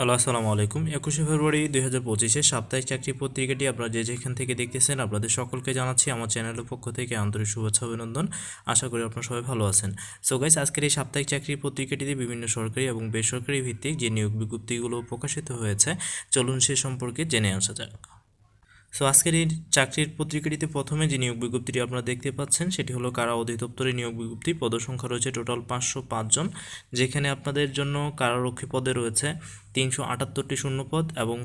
Hello, আসসালামু আলাইকুম। একুশে ফেব্রুয়ারি দুই হাজার পঁচিশে সাপ্তাহিক চাকরি পত্রিকাটি আপনারা যে যেখান থেকে দেখতেছেন, আপনাদের সকলকে জানাচ্ছি আমার চ্যানেলের পক্ষ থেকে আন্তরিক শুভেচ্ছা, অভিনন্দন। আশা করি আপনারা সবাই ভালো আছেন। সো গাইস আজকের এই সাপ্তাহিক চাকরি পত্রিকাটিতে বিভিন্ন সরকারি এবং বেসরকারি ভিত্তিক যে নিয়োগ বিজ্ঞপ্তিগুলো প্রকাশিত হয়েছে, চলুন সে সম্পর্কে জেনে আসা যাক। সো আজকের এই চাকরির পত্রিকাটিতে প্রথমে যে নিয়োগ বিজ্ঞপ্তিটি আপনারা দেখতে পাচ্ছেন, সেটি হলো কারা অধিদপ্তরের নিয়োগ বিজ্ঞপ্তি। পদসংখ্যা রয়েছে টোটাল পাঁচশো পাঁচজন যেখানে আপনাদের জন্য কারারক্ষী পদে রয়েছে তিনশো আটাত্তরটি শূন্যপদ এবং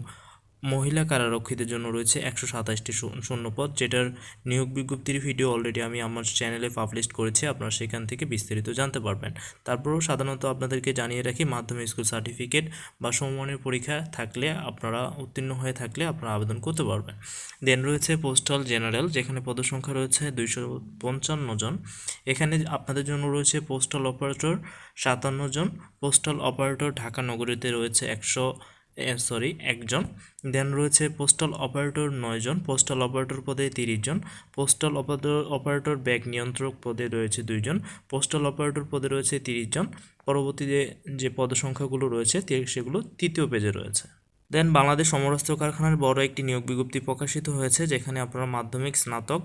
মহিলা কারারক্ষীদের জন্য রয়েছে একশো সাতাশটি শূন্যপদ, যেটার নিয়োগ বিজ্ঞপ্তির ভিডিও অলরেডি আমি আমার চ্যানেলে পাবলিশ করেছি, আপনারা সেখান থেকে বিস্তারিত জানতে পারবেন। তারপরেও সাধারণত আপনাদেরকে জানিয়ে রাখি, মাধ্যমিক স্কুল সার্টিফিকেট বা সমমানের পরীক্ষা থাকলে আপনারা উত্তীর্ণ হয়ে থাকলে আপনারা আবেদন করতে পারবেন। দেন রয়েছে পোস্টাল জেনারেল যেখানে পদসংখ্যা রয়েছে দুইশো পঞ্চান্ন জন। এখানে আপনাদের জন্য রয়েছে পোস্টাল অপারেটর সাতান্ন জন পোস্টাল অপারেটর ঢাকা নগরীতে রয়েছে একশো সরি একজন। দেন রয়েছে পোস্টাল অপারেটর নয়জন পোস্টাল অপারেটর পদে তিরিশ জন পোস্টাল অপারেটর ব্যাগ নিয়ন্ত্রক পদে রয়েছে দুইজন পোস্টাল অপারেটর পদে রয়েছে তিরিশ জন। পরবর্তীতে যে পদসংখ্যাগুলো রয়েছে সেগুলো তৃতীয় পেজে রয়েছে। দেন বাংলাদেশ সমরাস্ত্র কারখানার বড় একটি নিয়োগ বিজ্ঞপ্তি প্রকাশিত হয়েছে, যেখানে আপনারা মাধ্যমিক, স্নাতক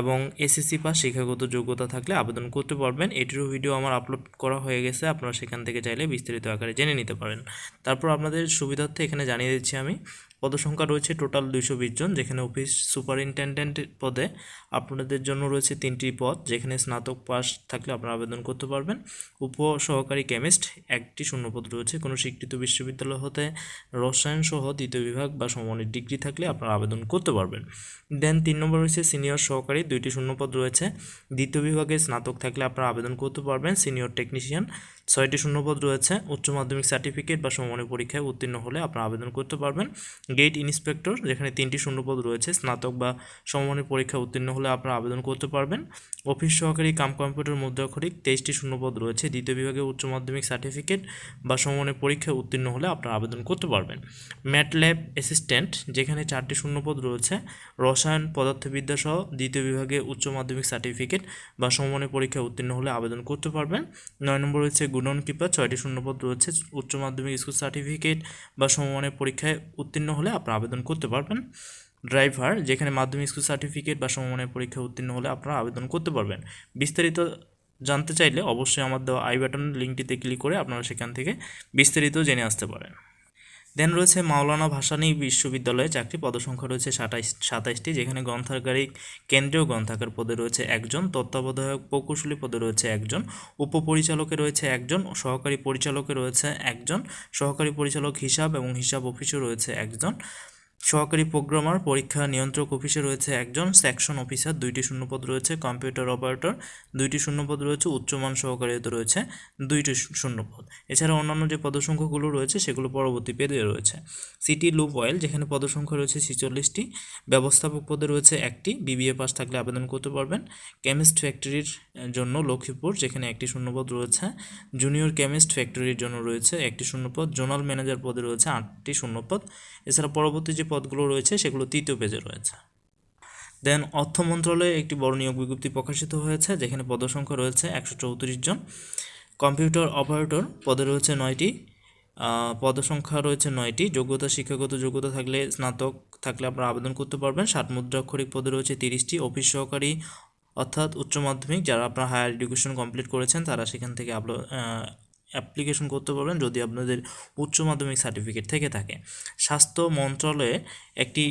এবং এসএসসি পাস শিক্ষাগত যোগ্যতা থাকলে আবেদন করতে পারবেন। এটিরও ভিডিও আমার আপলোড করা হয়ে গেছে, আপনারা সেখান থেকে চাইলে বিস্তারিত আকারে জেনে নিতে পারেন। তারপর আপনাদের সুবিধার্থে এখানে জানিয়ে দিচ্ছি আমি, পদসংখ্যা রয়েছে টোটাল দুইশো বিশ জন, যেখানে অফিস সুপারিনটেন্ডেন্ট পদে আপনাদের জন্য রয়েছে তিনটি পদ, যেখানে স্নাতক পাস থাকলে আপনারা আবেদন করতে পারবেন। উপ সহকারী কেমিস্ট, একটি শূন্যপদ রয়েছে। কোনো স্বীকৃত বিশ্ববিদ্যালয় হতে রসায়ন সহ দ্বিতীয় বিভাগ বা সমানের ডিগ্রি থাকলে আপনারা আবেদন করতে পারবেন। দেন তিন নম্বর রয়েছে সিনিয়র সহকারী, দুইটি শূন্যপদ রয়েছে। দ্বিতীয় বিভাগে স্নাতক থাকলে আপনারা আবেদন করতে পারবেন। সিনিয়র টেকনিশিয়ান ছয়টি শূন্যপদ রয়েছে। উচ্চ মাধ্যমিক সার্টিফিকেট বা সমমানের পরীক্ষায় উত্তীর্ণ হলে আপনারা আবেদন করতে পারবেন। গেট ইন্সপেক্টর, যেখানে তিনটি শূন্যপদ রয়েছে, স্নাতক বা সমমানের পরীক্ষায় উত্তীর্ণ হলে আপনারা আবেদন করতে পারবেন। অফিস সহকারী কাম কম্পিউটার মুদ্রাক্ষরিক, তেইশটি শূন্যপদ রয়েছে, দ্বিতীয় বিভাগে উচ্চ মাধ্যমিক সার্টিফিকেট বা সমমানের পরীক্ষায় উত্তীর্ণ হলে আপনারা আবেদন করতে পারবেন। ম্যাট ল্যাব অ্যাসিস্ট্যান্ট, যেখানে চারটি শূন্যপদ রয়েছে, রসায়ন, পদার্থবিদ্যা সহ দ্বিতীয় বিভাগে উচ্চ মাধ্যমিক সার্টিফিকেট বা সমমানের পরীক্ষায় উত্তীর্ণ হলে আবেদন করতে পারবেন। নয় নম্বর রয়েছে গুডন কিপার ছয়টি শূন্যপদ রয়েছে। উচ্চ মাধ্যমিক স্কুল সার্টিফিকেট বা সমমানের পরীক্ষায় উত্তীর্ণ হলে আপনারা আবেদন করতে পারবেন। ড্রাইভার, যেখানে মাধ্যমিক স্কুল সার্টিফিকেট বা সমমানের পরীক্ষায় উত্তীর্ণ হলে আপনারা আবেদন করতে পারবেন। বিস্তারিত জানতে চাইলে অবশ্যই আমার দেওয়া আই বাটন লিঙ্কটিতে ক্লিক করে আপনারা সেখান থেকে বিস্তারিত জেনে আসতে পারেন। দেন রয়েছে মাওলানা ভাসানী বিশ্ববিদ্যালয়ে চাকরি, পদসংখ্যা রয়েছে সাতাইশ, সাতাইশটি, যেখানে গ্রন্থাগারিক কেন্দ্রীয় গ্রন্থাগার পদে রয়েছে একজন, তত্ত্বাবধায়ক প্রকৌশলী পদে রয়েছে একজন, উপপরিচালকে রয়েছে একজন, সহকারী পরিচালকে রয়েছে একজন, সহকারী পরিচালক হিসাব এবং হিসাব অফিসে রয়েছে একজন। সহকারী প্রোগ্রামার, পরীক্ষা নিয়ন্ত্রক অফিসে রয়েছে একজন, সেকশন অফিসার, দুইটি শূন্যপদ রয়েছে, কম্পিউটার অপারেটর, দুইটি শূন্যপদ রয়েছে, উচ্চমান সহকারীতে রয়েছে, দুইটি শূন্যপদ। এছাড়া অন্যান্য যে পদসংখ্যাগুলো রয়েছে, সেগুলো পরবর্তী পেদে রয়েছে। সিটি লুপ অয়েল, যেখানে পদসংখ্যা রয়েছে ছেচল্লিশটি, ব্যবস্থাপক পদে রয়েছে একটি, বিবিএ পাস থাকলে আবেদন করতে পারবেন। কেমিস্ট ফ্যাক্টরির জন্য লক্ষ্মীপুর, যেখানে একটি শূন্যপদ রয়েছে। জুনিয়র কেমিস্ট ফ্যাক্টরির জন্য রয়েছে একটি শূন্যপদ। জোনাল ম্যানেজার পদে রয়েছে আটটি শূন্যপদ। এছাড়া পরবর্তী যে পদগুলো রয়েছে, সেগুলো তৃতীয় পেজে রয়েছে। দেন অর্থ মন্ত্রণালয়ে একটি বড় নিয়োগ বিজ্ঞপ্তি প্রকাশিত হয়েছে, যেখানে পদসংখ্যা রয়েছে একশো চৌত্রিশ জন। কম্পিউটার অপারেটর পদে রয়েছে নয়টি পদসংখ্যা রয়েছে নয়টি। যোগ্যতা, শিক্ষাগত যোগ্যতা থাকলে স্নাতক থাকলে আপনারা আবেদন করতে পারবেন। ষাট মুদ্রাক্ষরিক পদে রয়েছে তিরিশটি। অফিস সহকারী, অর্থাৎ উচ্চ মাধ্যমিক, যারা আপনারা হায়ার এডুকেশন কমপ্লিট করেছেন, তারা সেখান থেকে অ্যাপ্লিকেশন করতে পারবেন যদি আপনাদের উচ্চ মাধ্যমিক সার্টিফিকেট থেকে থাকে। স্বাস্থ্য মন্ত্রণালয়ে একটি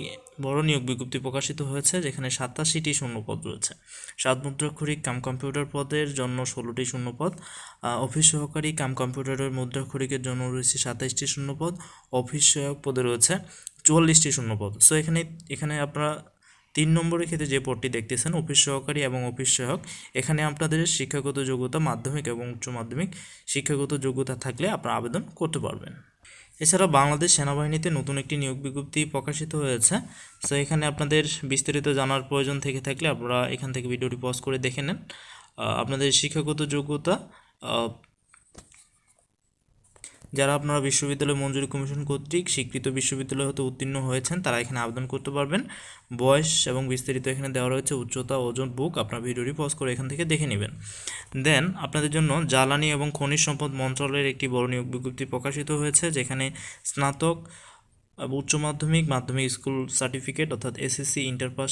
বড় নিয়োগ বিজ্ঞপ্তি প্রকাশিত হয়েছে, যেখানে সাতাশিটি শূন্যপদ রয়েছে। সাত মুদ্রাক্ষরিক কাম কম্পিউটার পদের জন্য ষোলোটি শূন্যপদ অফিস সহকারী কাম কম্পিউটারের মুদ্রাক্ষরিকের জন্য রয়েছে সাতাইশটি শূন্যপদ, অফিস সহায়ক পদে রয়েছে চুয়াল্লিশটি শূন্যপদ। সো এখানে এখানে আপনারা তিন নম্বরের ক্ষেত্রে যে পদটি দেখতেছেন, অফিস সহকারী এবং অফিস সহায়ক, এখানে আপনাদের শিক্ষাগত যোগ্যতা মাধ্যমিক এবং উচ্চ মাধ্যমিক শিক্ষাগত যোগ্যতা থাকলে আপনারা আবেদন করতে পারবেন। এছাড়া বাংলাদেশ সেনাবাহিনীতে নতুন একটি নিয়োগ বিজ্ঞপ্তি প্রকাশিত হয়েছে। সো এখানে আপনাদের বিস্তারিত জানার প্রয়োজন থেকে থাকলে আপনারা এখান থেকে ভিডিওটি পজ করে দেখে নেন। আপনাদের শিক্ষাগত যোগ্যতা যারা আপনারা বিশ্ববিদ্যালয় মঞ্জুরি কমিশন কর্তৃক স্বীকৃত বিশ্ববিদ্যালয় হতে উত্তীর্ণ হয়েছেন, তারা এখানে আবেদন করতে পারবেন। বয়স এবং বিস্তারিত এখানে দেওয়া রয়েছে উচ্চতা, ওজন, বুক। আপনার ভিডিওটি পজ করে এখান থেকে দেখে নেবেন। দেন আপনাদের জন্য জ্বালানি এবং খনিজ সম্পদ মন্ত্রণালয়ের একটি বড় নিয়োগ বিজ্ঞপ্তি প্রকাশিত হয়েছে, যেখানে স্নাতক উচ্চ মাধ্যমিক মাধ্যমিক স্কুল সার্টিফিকেট অর্থাৎ এসএসসি ইন্টার পাস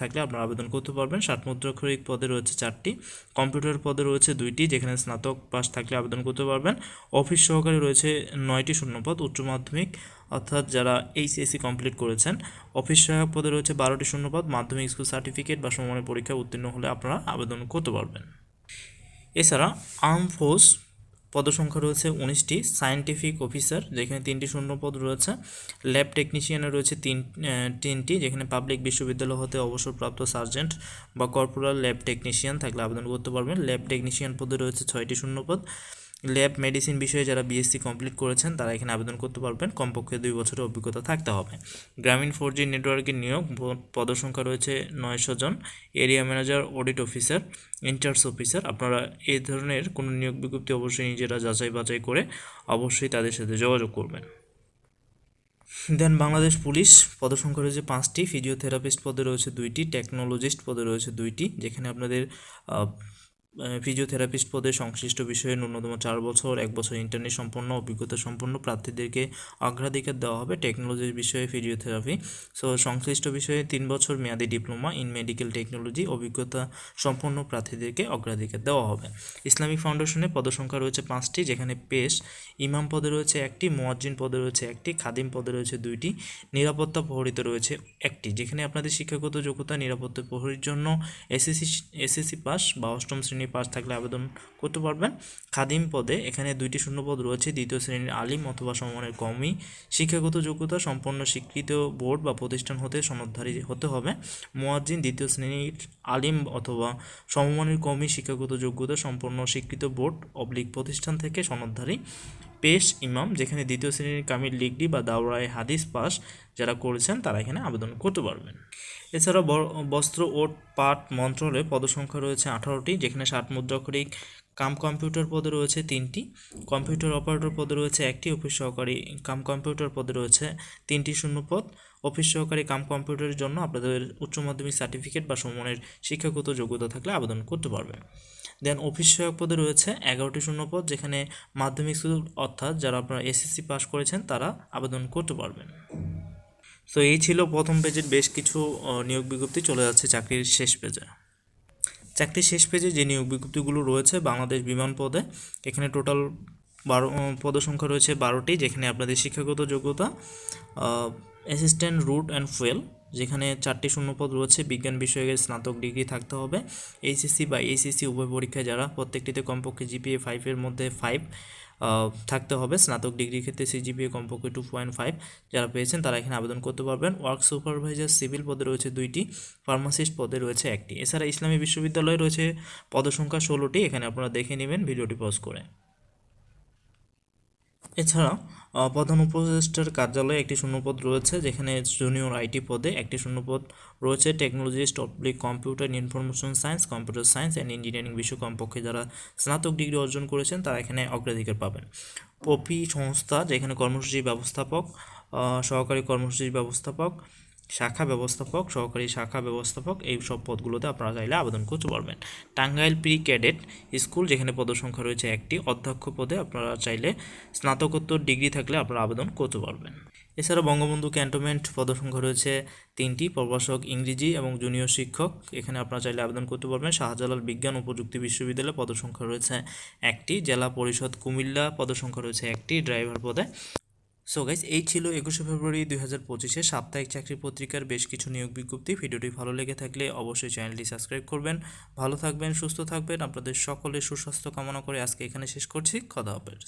থাকলে আপনারা আবেদন করতে পারবেন। ষাট মুদ্রাক্ষরিক পদে রয়েছে চারটি, কম্পিউটার পদে রয়েছে দুইটি, যেখানে স্নাতক পাস থাকলে আবেদন করতে পারবেন। অফিস সহকারী রয়েছে নয়টি শূন্যপদ, উচ্চ মাধ্যমিক অর্থাৎ যারা এইচএসসি কমপ্লিট করেছেন, অফিস সহায়ক পদে রয়েছে বারোটি শূন্যপদ, মাধ্যমিক স্কুল সার্টিফিকেট বা সমমানের পরীক্ষায় উত্তীর্ণ হলে আপনারা আবেদন করতে পারবেন। এছাড়া আর্ম ফোর্স পদসংখ্যা রয়েছে উনিশটি সায়েন্টিফিক অফিসার যেখানে তিনটি শূন্য পদ রয়েছে ল্যাব টেকনিশিয়ানে রয়েছে তিন তিনটি, যেখানে পাবলিক বিশ্ববিদ্যালয় হতে অবসরপ্রাপ্ত সার্জেন্ট বা কর্পোরাল ল্যাব টেকনিশিয়ান থাকলে আবেদন করতে পারবেন। ল্যাব টেকনিশিয়ান পদে রয়েছে ছয়টি শূন্য পদ ল্যাব মেডিসিন বিষয়ে যারা বিএসসি কমপ্লিট করেছেন, তারা এখানে আবেদন করতে পারবেন। কমপক্ষে দুই বছরের অভিজ্ঞতা থাকতে হবে। গ্রামীণ ফোর জি নেটওয়ার্কের নিয়োগ পদসংখ্যা রয়েছে নয়শো জন। এরিয়া ম্যানেজার অডিট অফিসার ইন্টার্স অফিসার আপনারা এই ধরনের কোনো নিয়োগ বিজ্ঞপ্তি অবশ্যই নিজেরা যাচাই বাছাই করে অবশ্যই তাদের সাথে যোগাযোগ করবেন। দেন বাংলাদেশ পুলিশ, পদসংখ্যা রয়েছে পাঁচটি। ফিজিওথেরাপিস্ট পদে রয়েছে দুইটি টেকনোলজিস্ট পদে রয়েছে দুইটি, যেখানে আপনাদের ফিজিওথেরাপিস্ট পদে সংশ্লিষ্ট বিষয়ে ন্যূনতম চার বছর, এক বছর ইন্টারনেট সম্পন্ন, অভিজ্ঞতা সম্পন্ন প্রার্থীদেরকে অগ্রাধিকার দেওয়া হবে টেকনোলজির বিষয়ে ফিজিওথেরাপি সো সংশ্লিষ্ট বিষয়ে তিন বছর মেয়াদি ডিপ্লোমা ইন মেডিকেল টেকনোলজি অভিজ্ঞতা সম্পন্ন প্রার্থীদেরকে অগ্রাধিকার দেওয়া হবে। ইসলামিক ফাউন্ডেশনে পদসংখ্যা রয়েছে পাঁচটি, যেখানে পেশ ইমাম পদে রয়েছে একটি, মোয়াজ্জিন পদে রয়েছে একটি, খাদিম পদে রয়েছে দুইটি, নিরাপত্তা প্রহরীতে রয়েছে একটি। যেখানে আপনাদের শিক্ষাগত যোগ্যতা, নিরাপত্তা প্রহরীর জন্য এসএসসি এসএসসি পাস বা অষ্টম শ্রেণি পাস থাকলে আবেদন করতে পারবেন। খাদিম পদে এখানে দুইটি শূন্যপদ রয়েছে। দ্বিতীয় শ্রেণির আলিম অথবা সমমানের কমই শিক্ষাগত যোগ্যতা সম্পন্ন স্বীকৃত বোর্ড বা প্রতিষ্ঠান হতে সনদধারী হতে হবে। মোয়াজ্জিন দ্বিতীয় শ্রেণির আলিম অথবা সমমানের কমই শিক্ষাগত যোগ্যতা সম্পন্ন স্বীকৃত বোর্ড অবলিক প্রতিষ্ঠান থেকে সনদধারী। পেশ ইমাম, যেখানে দ্বিতীয় শ্রেণির কামিল ডিগ্রি বা দাওরায় হাদিস পাস যারা করেছেন তারা এখানে আবেদন করতে পারবেন। এছাড়া ব- বস্ত্র ও পাট মন্ত্রণালয়ে পদসংখ্যা রয়েছে আঠারোটি, যেখানে ষাট মুদ্রাক্ষরিক কাম কম্পিউটার পদে রয়েছে তিনটি। কম্পিউটার অপারেটর পদে রয়েছে একটি, অফিস সহকারী কাম কম্পিউটার পদে রয়েছে তিনটি শূন্য পদ অফিস সহকারী কাম কম্পিউটারের জন্য আপনাদের উচ্চ মাধ্যমিক সার্টিফিকেট বা সমমানের শিক্ষাগত যোগ্যতা থাকলে আবেদন করতে পারবেন দেন অফিস সহায়ক পদে রয়েছে এগারোটি শূন্য পদ যেখানে মাধ্যমিক স্কুল অর্থাৎ যারা আপনারা এসএসসি পাস করেছেন তারা আবেদন করতে পারবেন। তো এই ছিল প্রথম পেজের বেশ কিছু নিয়োগ বিজ্ঞপ্তি চলে যাচ্ছে চাকরির শেষ পেজে। চাকরির শেষ পেজে যে নিয়োগ বিজ্ঞপ্তিগুলো রয়েছে বাংলাদেশ বিমান পদে এখানে টোটাল বারো উম, পদ সংখ্যা রয়েছে বারোটি যেখানে আপনাদের শিক্ষাগত যোগ্যতা অ্যাসিস্ট্যান্ট রুট অ্যান্ড ফুয়েল যেখানে চারটি শূন্যপদ রয়েছে বিজ্ঞান বিষয়ে স্নাতক ডিগ্রি থাকতে হবে এইচএসসি বা এইচএসসি উভয় পরীক্ষায় যারা প্রত্যেকটিতে কমপক্ষে জিপিএ ফাইভের মধ্যে ফাইভ থাকতে হবে। স্নাতক ডিগ্রির ক্ষেত্রে সিজিপিএ কমপক্ষে টু পয়েন্ট ফাইভ যারা পেয়েছেন তারা এখানে আবেদন করতে পারবেন। ওয়ার্ক সুপারভাইজার সিভিল পদে রয়েছে দুইটি ফার্মাসিস্ট পদে রয়েছে একটি। এছাড়া ইসলামী বিশ্ববিদ্যালয়ে রয়েছে পদসংখ্যা ষোলোটি। এখানে আপনারা দেখে নেবেন, ভিডিওটি পজ করে। এছাড়া প্রধান উপদেষ্টার কার্যালয়ে একটি শূন্যপদ রয়েছে, যেখানে জুনিয়র আইটি পদে একটি শূন্যপদ রয়েছে, technologist oblique computer, information science, computer science and engineering বিষয় যারা স্নাতক ডিগ্রি অর্জন করেছেন, তারা এখানে অগ্রাধিকার পাবেন। পপি সংস্থা, যেখানে কর্মসূচি ব্যবস্থাপক সহকারী কর্মসূচি ব্যবস্থাপক শাখা ব্যবস্থাপক, সহকারী শাখা ব্যবস্থাপক, এই সব পদগুলোতে আপনারা চাইলে আবেদন করতে পারবেন। টাঙ্গাইল প্রি ক্যাডেট স্কুল যেখানে পদসংখ্যা রয়েছে একটি, অধ্যক্ষ পদে আপনারা চাইলে স্নাতকোত্তর ডিগ্রি থাকলে আপনারা আবেদন করতে পারবেন। এছাড়া বঙ্গবন্ধু ক্যান্টনমেন্ট পদসংখ্যা রয়েছে তিনটি, প্রভাষক ইংরেজি এবং জুনিয়র শিক্ষক, এখানে আপনারা চাইলে আবেদন করতে পারবেন। শাহজালাল বিজ্ঞান ও প্রযুক্তি বিশ্ববিদ্যালয়ে পদসংখ্যা রয়েছে একটি, জেলা পরিষদ কুমিল্লা পদসংখ্যা রয়েছে একটি ড্রাইভার পদে সো গাইজ এই ছিল একুশে ফেব্রুয়ারি দুই হাজার পঁচিশে সাপ্তাহিক চাকরি পত্রিকার বেশ কিছু নিয়োগ বিজ্ঞপ্তি। ভিডিওটি ভালো লেগে থাকলে অবশ্যই চ্যানেলটি সাবস্ক্রাইব করবেন। ভালো থাকবেন, সুস্থ থাকবেন। আপনাদের সকলের সুস্বাস্থ্য কামনা করে আজকে এখানে শেষ করছি। খদা হাফেজ।